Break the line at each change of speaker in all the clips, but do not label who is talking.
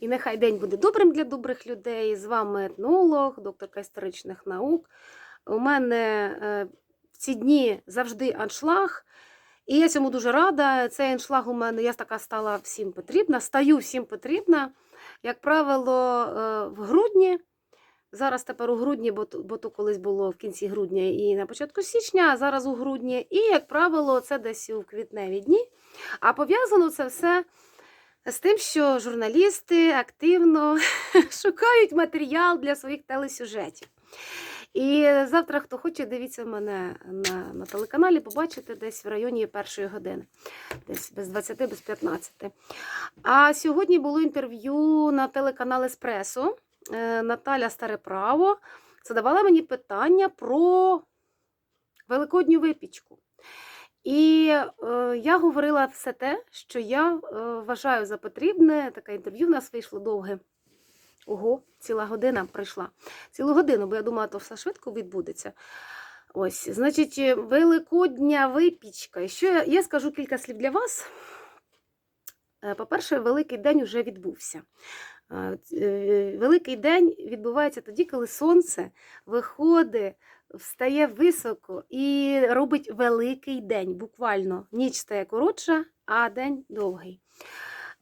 І нехай день буде добрим для добрих людей. З вами етнолог, докторка історичних наук. У мене е, в ці дні завжди аншлаг. І я цьому дуже рада. Цей аншлаг у мене я така стала всім потрібна, стаю всім потрібна. Як правило, е, в грудні. Зараз тепер у грудні, бо, то- бо то колись було в кінці грудня і на початку січня, а зараз у грудні. І, як правило, це десь у квітневі дні. А пов'язано це все з тим, що журналісти активно шукають матеріал для своїх телесюжетів. І завтра, хто хоче, дивіться мене на, на телеканалі, побачите десь в районі першої години, десь без 20, без 15. А сьогодні було інтерв'ю на телеканал Еспресо. Е, Наталя Стареправо задавала мені питання про великодню випічку. І е, я говорила все те, що я е, вважаю за потрібне. Таке інтерв'ю в нас вийшло довге. Ого, ціла година пройшла. Цілу годину, бо я думала, то все швидко відбудеться. Ось, значить, е, великодня випічка. І Що я, я скажу кілька слів для вас. По-перше, великий день вже відбувся. Е, Великий день відбувається тоді, коли сонце виходить, встає високо і робить великий день. Буквально ніч стає коротша, а день довгий.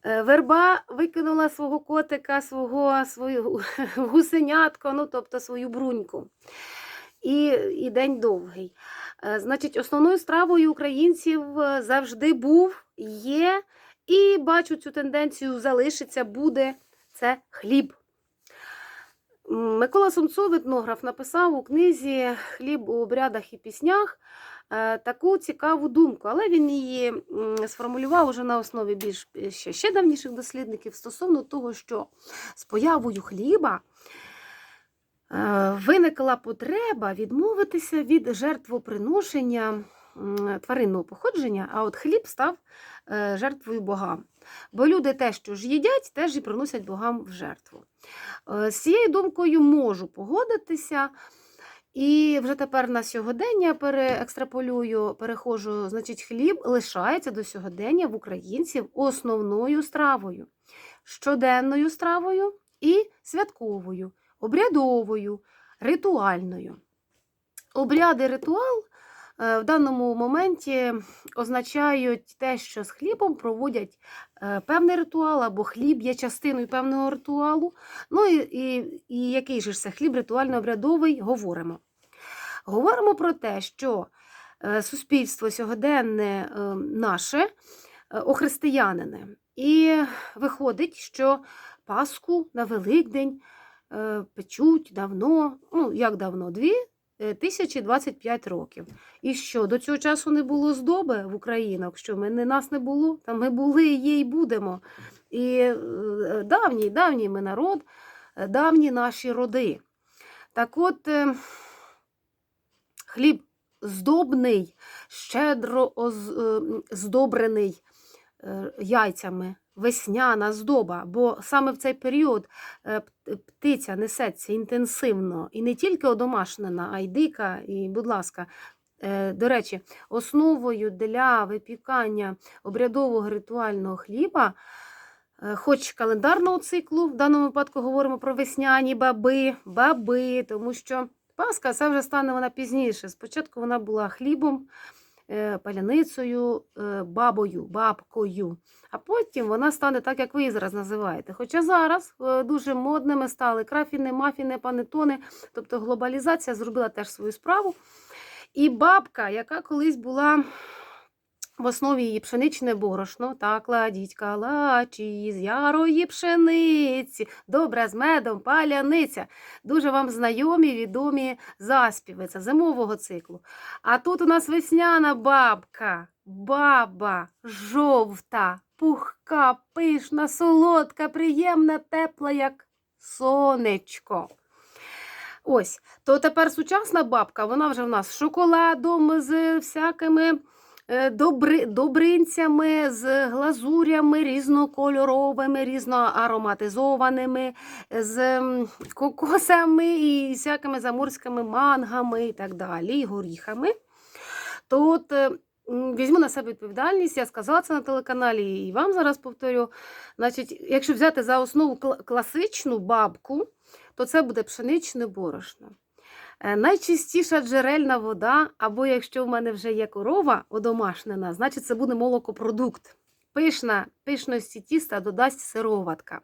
Е, Верба викинула свого котика, свого, свою гусенятко, ну тобто свою бруньку. І, і день довгий. Е, Значить, основною стравою українців завжди був, є, і бачу цю тенденцію залишиться, буде це хліб. Микола Сумцов, етнограф, написав у книзі Хліб у обрядах і піснях е, таку цікаву думку, але він її сформулював уже на основі більш ще, ще давніших дослідників стосовно того, що з появою хліба е, виникла потреба відмовитися від жертвоприношення тваринного походження, а от хліб став е, жертвою богам. Бо люди те, що ж їдять, теж і приносять богам в жертву. Е, З цією думкою можу погодитися. І вже тепер на сьогодення переекстраполюю, перехожу, значить, хліб лишається до сьогодення в українців основною стравою, щоденною стравою і святковою, обрядовою, ритуальною. Обряд і ритуал в даному моменті означають те, що з хлібом проводять е, певний ритуал, або хліб є частиною певного ритуалу. Ну і, і, і який же ж це хліб ритуально-обрядовий, говоримо. Говоримо про те, що е, суспільство сьогоденне е, наше е, охристиянине. І виходить, що Пасху на Великдень е, печуть давно, ну як давно, дві е, тисячі 25 років. І що до цього часу не було здоби в Українок, що ми нас не було, та ми були, є і будемо. І е, давній, давній ми народ, е, давні наші роди. Так от, е, хліб здобний, щедро оз- е, здобрений е, яйцями, весняна здоба, бо саме в цей період е, птиця несеться інтенсивно і не тільки одомашнена, а й дика. І, будь ласка, е, до речі, основою для випікання обрядового ритуального хліба. е, Хоч календарного циклу, в даному випадку говоримо про весняні баби, баби, тому що Пасха це вже стане вона пізніше. Спочатку вона була хлібом, паляницею, е, бабою, бабкою. А потім вона стане так, як ви зараз називаєте. Хоча зараз е, дуже модними стали крафіни, мафіни, панетони, тобто глобалізація зробила теж свою справу. І бабка, яка колись була в основі її пшеничне борошно, та кладіть калачі з ярої пшениці, добре з медом, паляниця. Дуже вам знайомі, відомі заспіви, це зимового циклу. А тут у нас весняна бабка, баба, жовта, пухка, пишна, солодка, приємна, тепла, як сонечко. Ось, то тепер сучасна бабка, вона вже в нас з шоколадом, з всякими добри, добринцями, з глазурями різнокольоровими, різноароматизованими, з кокосами і всякими заморськими мангами і так далі, і горіхами. То от е, візьму на себе відповідальність, я сказала це на телеканалі і вам зараз повторю. Значить, якщо взяти за основу класичну бабку, то це буде пшеничне борошно. Е, Найчистіша джерельна вода, або якщо в мене вже є корова одомашнена, значить це буде молокопродукт. Пишна, пишності тіста додасть сироватка.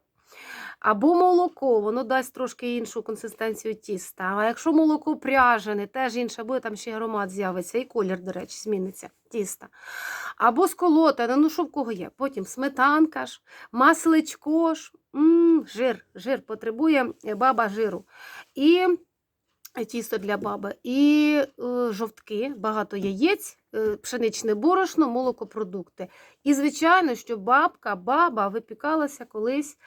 Або молоко, воно дасть трошки іншу консистенцію тіста. А якщо молоко пряжене, теж інше буде, там ще й аромат з'явиться, і колір, до речі, зміниться тіста. Або сколотане, ну що в кого є. Потім сметанка ж, масличко ж, м жир, жир потребує е, баба жиру. І тісто для баби, і е, жовтки, багато яєць, е, пшеничне борошно, молокопродукти. І, звичайно, що бабка, баба випікалася колись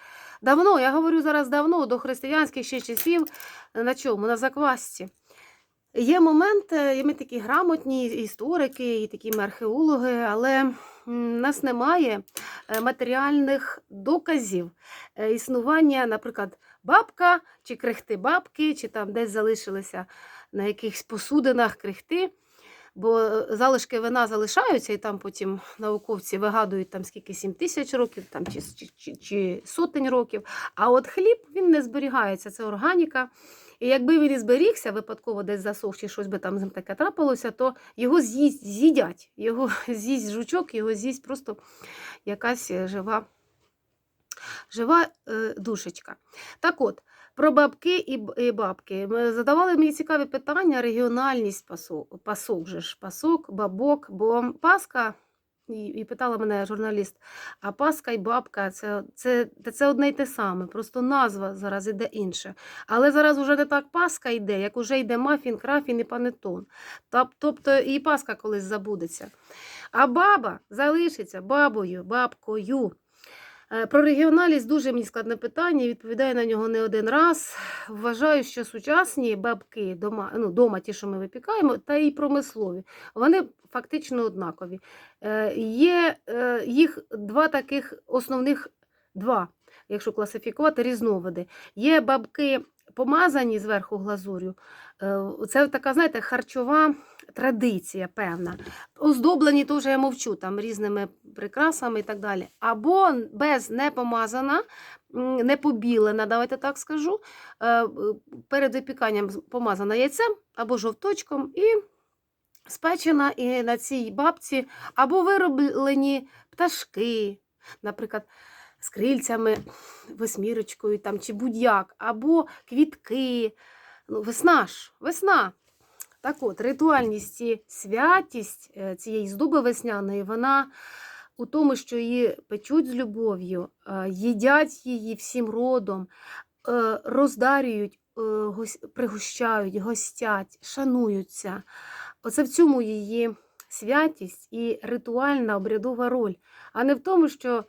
давно, я говорю зараз давно, до християнських ще часів, е, на чому? На заквасці. Є моменти, і ми такі грамотні історики, і такі ми археологи, але нас немає матеріальних доказів існування, наприклад, бабка чи крихти бабки, чи там десь залишилися на якихось посудинах крихти. Бо е, залишки вина залишаються, і там потім науковці вигадують там скільки 7 тисяч років, там чи, чи, чи, чи сотень років. А от хліб він не зберігається, це органіка. І якби він і зберігся, випадково десь засох, чи щось би там з ним таке трапилося, то його з'їсть, з'їдять. Його з'їсть жучок, його з'їсть просто якась е, жива, жива е, душечка. Так от, про бабки і, бабки. Ми Задавали мені цікаві питання, регіональність пасок, пасок же ж, пасок, бабок, бо Паска, і, питала мене журналіст, а Паска і бабка це, це, це одне й те саме, просто назва зараз іде інша. Але зараз вже не так Паска йде, як уже йде мафін, крафін і панетон. Тобто і Паска колись забудеться. А баба залишиться бабою, бабкою. Е, Про регіоналість дуже мені складне питання, відповідаю на нього не один раз. Вважаю, що сучасні бабки дома, ну, дома, ті, що ми випікаємо, та і промислові, вони фактично однакові. Е, Є е, їх два таких основних два, якщо класифікувати різновиди. Є бабки помазані зверху глазур'ю. Це така, знаєте, харчова традиція певна. Оздоблені, то вже я мовчу, там різними прикрасами і так далі. Або без не помазана, м, не побілена, давайте так скажу. е, е, Перед випіканням помазана яйцем або жовточком і спечена і на цій бабці, або вироблені пташки, наприклад, з крильцями, восьмірочкою там, чи будь-як, або квітки. Ну, весна ж, весна. Так от, ритуальність і святість е, цієї здоби весняної, вона у тому, що її печуть з любов'ю, е, їдять її всім родом, е, роздарюють, пригощають, гостять, шануються. Оце в цьому її святість і ритуальна обрядова роль, а не в тому, що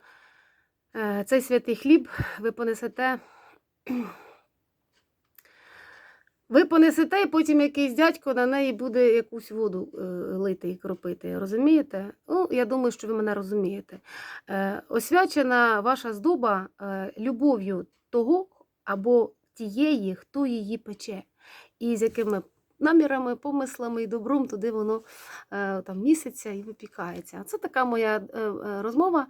цей святий хліб ви понесете. Ви понесете, і потім якийсь дядько на неї буде якусь воду е, лити і кропити. Розумієте? Ну, я думаю, що ви мене розумієте. Е, освячена ваша здоба е, любов'ю того або тієї, хто її пече, і з якими намірами, помислами і добром туди воно там місяця і випікається. Це така моя розмова.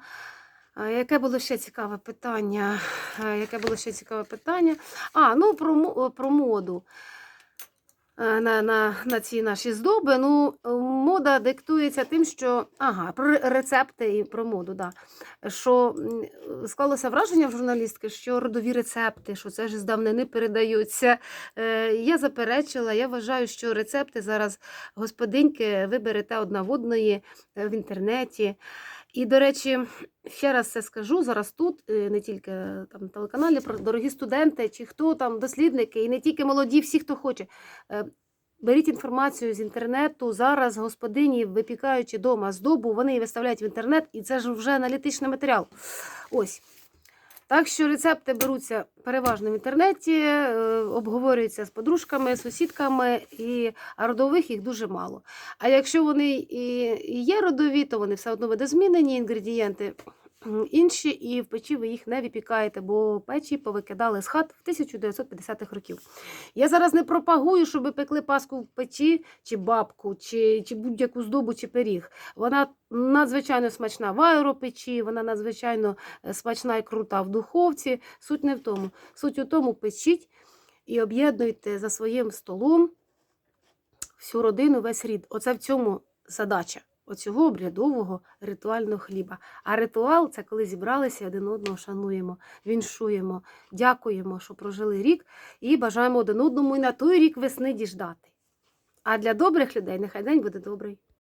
Яке було ще цікаве питання? Яке було ще цікаве питання? А, ну про, про моду е, на, на, на ці наші здоби. Ну, мода диктується тим, що ага, про рецепти і про моду, да. що склалося враження в журналістки, що родові рецепти, що це ж з давнини передаються. Е, Я заперечила, я вважаю, що рецепти зараз господиньки ви берете одна в одної е, в інтернеті. І, до речі, ще раз це скажу зараз тут, е, не тільки е, там на телеканалі, про дорогі студенти, чи хто там дослідники, і не тільки молоді, всі, хто хоче. Е, Беріть інформацію з інтернету. Зараз господині, випікаючи вдома здобу, вони її виставляють в інтернет, і це ж вже аналітичний матеріал. Ось. Так що рецепти беруться переважно в інтернеті, е, обговорюються з подружками, сусідками, і, а родових їх дуже мало. А якщо вони і, є родові, то вони все одно видозмінені, інгредієнти інші, і в печі ви їх не випікаєте, бо печі повикидали з хат в 1950-х років. Я зараз не пропагую, щоб пекли паску в печі, чи бабку, чи, чи будь-яку здобу, чи пиріг. Вона надзвичайно смачна в аеропечі, вона надзвичайно е, смачна і крута в духовці. Суть не в тому. Суть у тому, печіть і об'єднуйте за своїм столом всю родину, весь рід. Оце в цьому задача. Оцього обрядового ритуального хліба. А ритуал це коли зібралися і один одного шануємо, віншуємо, дякуємо, що прожили рік, і бажаємо один одному і на той рік весни діждати. А для добрих людей нехай день буде добрий.